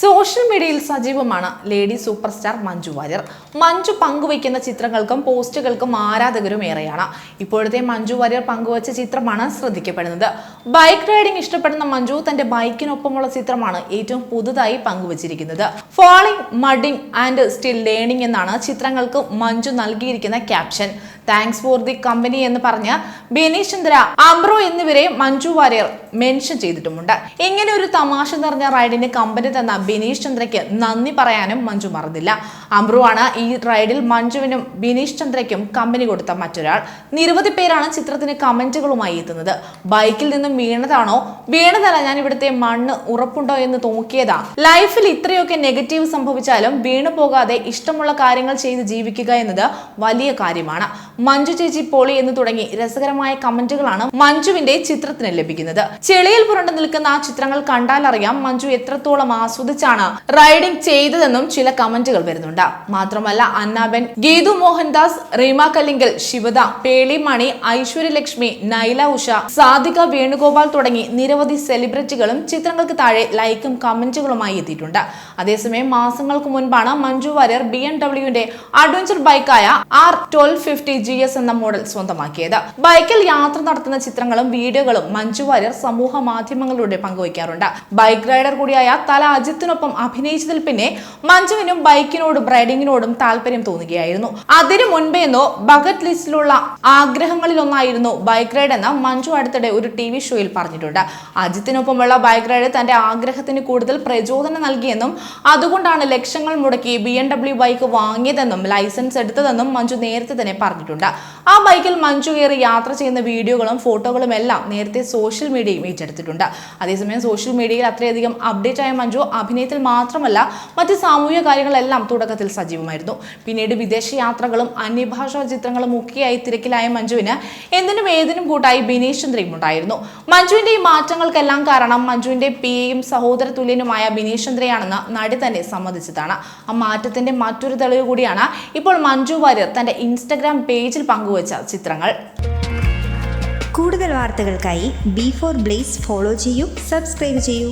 Social മീഡിയയിൽ സജീവമാണ് lady super star Manju Warrier. Manju പങ്കുവയ്ക്കുന്ന ചിത്രങ്ങൾക്കും പോസ്റ്റുകൾക്കും ആരാധകരും ഏറെയാണ്. ഇപ്പോഴത്തെ മഞ്ജു വാര്യർ പങ്കുവച്ച ചിത്രമാണ് ശ്രദ്ധിക്കപ്പെടുന്നത്. ബൈക്ക് റൈഡിംഗ് ഇഷ്ടപ്പെടുന്ന മഞ്ജു തന്റെ ബൈക്കിനൊപ്പമുള്ള ചിത്രമാണ് ഏറ്റവും പുതുതായി പങ്കുവച്ചിരിക്കുന്നത്. Falling mudding and still learning എന്നാണ് ചിത്രങ്ങൾക്ക് മഞ്ജു നൽകിയിരിക്കുന്ന caption. Thanks for the company എന്ന് പറഞ്ഞ് ബിനീഷ് ചന്ദ്ര എന്നിവരെ മഞ്ജു വാര്യർ മെൻഷൻ ചെയ്തിട്ടുമുണ്ട്. ഇങ്ങനെ ഒരു തമാശ നിറഞ്ഞ റൈഡിന് കമ്പനി തന്ന ബിനീഷ് ചന്ദ്രയ്ക്ക് നന്ദി പറയാനും മഞ്ജു മറന്നില്ല. അമ്രുവാണ് ഈ റൈഡിൽ മഞ്ജുവിനും ബിനീഷ് ചന്ദ്രയ്ക്കും കമ്പനി കൊടുത്ത മറ്റൊരാൾ. നിരവധി പേരാണ് ചിത്രത്തിന് കമന്റുകളുമായി എത്തുന്നത്. ബൈക്കിൽ നിന്നും വീണതാണോ? വീണതല്ല ഞാൻ ഇവിടുത്തെ മണ്ണ് ഉറപ്പുണ്ടോ എന്ന് നോക്കിയതാ. ലൈഫിൽ ഇത്രയൊക്കെ നെഗറ്റീവ് സംഭവിച്ചാലും വീണു പോകാതെ ഇഷ്ടമുള്ള കാര്യങ്ങൾ ചെയ്ത് ജീവിക്കുക എന്നത് വലിയ കാര്യമാണ്. മഞ്ജു ചേച്ചി പോളി എന്ന് തുടങ്ങി രസകരമായ കമന്റുകളാണ് മഞ്ജുവിന്റെ ചിത്രത്തിന് ലഭിക്കുന്നത്. ചെളിയിൽ പുരണ്ടു നിൽക്കുന്ന ആ ചിത്രങ്ങൾ കണ്ടാൽ അറിയാം മഞ്ജു എത്രത്തോളം ആസ്വദിച്ചാണ് റൈഡിംഗ് ചെയ്തതെന്നും ചില കമന്റുകൾ വരുന്നുണ്ട്. മാത്രമല്ല അന്നാബെൻ ഗീതു മോഹൻദാസ് റീമ കല്ലിങ്കൽ ശിവദ പേളിമണി ഐശ്വര്യലക്ഷ്മി നൈല ഉഷ സാധിക വേണുഗോപാൽ തുടങ്ങി നിരവധി സെലിബ്രിറ്റികളും ചിത്രങ്ങൾക്ക് താഴെ ലൈക്കും കമന്റുകളുമായി എത്തിയിട്ടുണ്ട്. അതേസമയം മാസങ്ങൾക്ക് മുൻപാണ് മഞ്ജു വാര്യർ ബി എം ഡബ്ല്യുവിന്റെ adventure ബൈക്കായ R twelve fifty G S എന്ന മോഡൽ സ്വന്തമാക്കിയത്. ബൈക്കിൽ യാത്ര നടത്തുന്ന ചിത്രങ്ങളും വീഡിയോകളും മഞ്ജു വാര്യർ സമൂഹ മാധ്യമങ്ങളിലൂടെ പങ്കുവയ്ക്കാറുണ്ട്. ബൈക്ക് റൈഡർ കൂടിയായ തല അജിത്തിനൊപ്പം അഭിനയിച്ചതിൽ പിന്നെ മഞ്ജുവിനും ബൈക്കിനോടും റൈഡിങ്ങിനോടും താല്പര്യം തോന്നുകയായിരുന്നു. അതിനു മുൻപേന്നോ ബക്കറ്റ് ലിസ്റ്റിലുള്ള ആഗ്രഹങ്ങളിലൊന്നായിരുന്നു ബൈക്ക് റൈഡ് എന്ന് മഞ്ജു അടുത്തിടെ ഒരു ടി വി ഷോയിൽ പറഞ്ഞിട്ടുണ്ട്. അജിത്തിനൊപ്പമുള്ള ബൈക്ക് റൈഡ് തന്റെ ആഗ്രഹത്തിന് കൂടുതൽ പ്രചോദനം നൽകിയെന്നും അതുകൊണ്ടാണ് ലക്ഷങ്ങൾ മുടക്കി ബി എം ഡബ്ല്യു ബൈക്ക് വാങ്ങിയതെന്നും ലൈസൻസ് എടുത്തതെന്നും മഞ്ജു നേരത്തെ തന്നെ പറഞ്ഞിട്ടുണ്ട്. ആ ബൈക്കിൽ മഞ്ജു കയറി യാത്ര ചെയ്യുന്ന വീഡിയോകളും ഫോട്ടോകളും എല്ലാം നേരത്തെ സോഷ്യൽ മീഡിയയും ഏറ്റെടുത്തിട്ടുണ്ട്. അതേസമയം സോഷ്യൽ മീഡിയയിൽ അത്രയധികം അപ്ഡേറ്റ് ആയ മഞ്ജു അഭിനയത്തിൽ മാത്രമല്ല മറ്റ് സാമൂഹിക കാര്യങ്ങളെല്ലാം തുടക്കത്തിൽ സജീവമായിരുന്നു. പിന്നീട് വിദേശ യാത്രകളും അന്യഭാഷാ ചിത്രങ്ങളും ഒക്കെയായി തിരക്കിലായ മഞ്ജുവിന് എന്തിനും ഏതിനും കൂട്ടായി ബിനീഷ് ചന്ദ്രയും ഉണ്ടായിരുന്നു. മഞ്ജുവിന്റെ ഈ മാറ്റങ്ങൾക്കെല്ലാം കാരണം മഞ്ജുവിന്റെ പിയെയും സഹോദര തുല്യനുമായ ബിനീഷ് ചന്ദ്രയാണെന്ന് നടി തന്നെ സമ്മതിച്ചതാണ്. ആ മാറ്റത്തിന്റെ മറ്റൊരു തെളിവ് കൂടിയാണ് ഇപ്പോൾ മഞ്ജു വാര്യർ തന്റെ ഇൻസ്റ്റഗ്രാം പേജിൽ പങ്കുവച്ച ചിത്രങ്ങൾ. കൂടുതൽ വാർത്തകൾക്കായി ബി ഫോർ ബ്ലേസ് ഫോളോ ചെയ്യൂ സബ്സ്ക്രൈബ് ചെയ്യൂ.